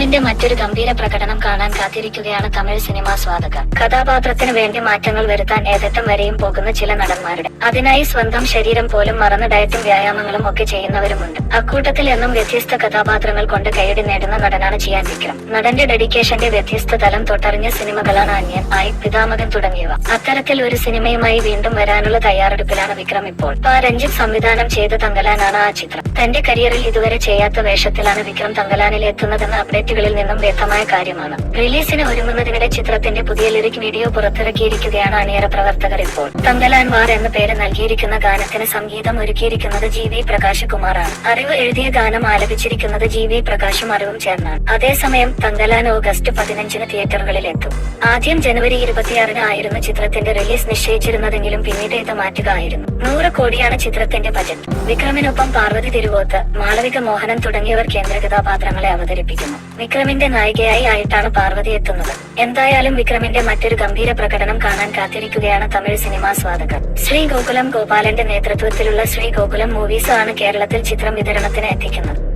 വിക്രമിന്റെ മറ്റൊരു ഗംഭീര പ്രകടനം കാണാൻ കാത്തിരിക്കുകയാണ് തമിഴ് സിനിമാ സ്വാദകർ കഥാപാത്രത്തിന് വേണ്ടി മാറ്റങ്ങൾ വരുത്താൻ ഏതറ്റം വരെയും പോകുന്ന ചില നടന്മാരുടെ. അതിനായി സ്വന്തം ശരീരം പോലും മറന്ന് ഡയറ്റും വ്യായാമങ്ങളും ഒക്കെ ചെയ്യുന്നവരുമുണ്ട്. അക്കൂട്ടത്തിൽ എന്നും വ്യത്യസ്ത കഥാപാത്രങ്ങൾ കൊണ്ട് കൈയടി നേടുന്ന നടനാണ് ചെയ്യാൻ വിക്രം. നടന്റെ ഡെഡിക്കേഷന്റെ വ്യത്യസ്ത തലം തൊട്ടറിഞ്ഞ സിനിമകളാണ് അന്യൻ ആയി പിതാമകൻ തുടങ്ങിയവ. അത്തരത്തിൽ ഒരു സിനിമയുമായി വീണ്ടും വരാനുള്ള തയ്യാറെടുപ്പിലാണ് വിക്രം ഇപ്പോൾ. രഞ്ജിത്ത് സംവിധാനം ചെയ്ത തങ്കലാനാണ് ആ ചിത്രം. തന്റെ കരിയറിൽ ഇതുവരെ ചെയ്യാത്ത വേഷത്തിലാണ് വിക്രം തങ്കലാനിൽ എത്തുന്നതെന്ന അപ്ഡേറ്റുകളിൽ നിന്നും വ്യക്തമായ കാര്യമാണ്. റിലീസിന് ഒരുങ്ങുന്നതിനിടെ ചിത്രത്തിന്റെ പുതിയ ലിറിക് വീഡിയോ പുറത്തിറക്കിയിരിക്കുകയാണ് അണിയറ പ്രവർത്തകർ ഇപ്പോൾ. തന്തലാൻവാർ എന്ന പേര് നൽകിയിരിക്കുന്ന ഗാനത്തിന് സംഗീതം ഒരുക്കിയിരിക്കുന്നത് ജി വി പ്രകാശ് കുമാറാണ് അറിവ് എഴുതിയ ഗാനം ആലപിച്ചിരിക്കുന്നത് ജി വി പ്രകാശും അറിവും ചേർന്നാണ്. അതേസമയം തങ്കലാൻ ഓഗസ്റ്റ് പതിനഞ്ചിന് തിയേറ്ററുകളിൽ എത്തും ആദ്യം ജനുവരി ഇരുപത്തിയാറിന് ആയിരുന്നു ചിത്രത്തിന്റെ റിലീസ് നിശ്ചയിച്ചിരുന്നതെങ്കിലും പിന്നീട് ഇത് മാറ്റുക ആയിരുന്നു നൂറ് കോടിയാണ് ചിത്രത്തിന്റെ ബജറ്റ്. വിക്രമിനൊപ്പം പാർവതി തിരുവോത്ത് മാളവിക മോഹനൻ തുടങ്ങിയവർ കേന്ദ്ര കഥാപാത്രങ്ങളെ അവതരിപ്പിക്കുന്നു. വിക്രമിന്റെ നായികയായി ആയിട്ടാണ് പാർവതി എത്തുന്നത്. എന്തായാലും വിക്രമിന്റെ മറ്റൊരു ഗംഭീര പ്രകടനം കാണാൻ കാത്തിരിക്കുകയാണ് തമിഴ് സിനിമാ സ്വാദകർ. ശ്രീ ഗോകുലം ഗോപാലന്റെ നേതൃത്വത്തിലുള്ള ശ്രീ ഗോകുലം മൂവീസ് ആണ് കേരളത്തിൽ ചിത്രം വിതരണത്തിന് എത്തിക്കുന്നത്.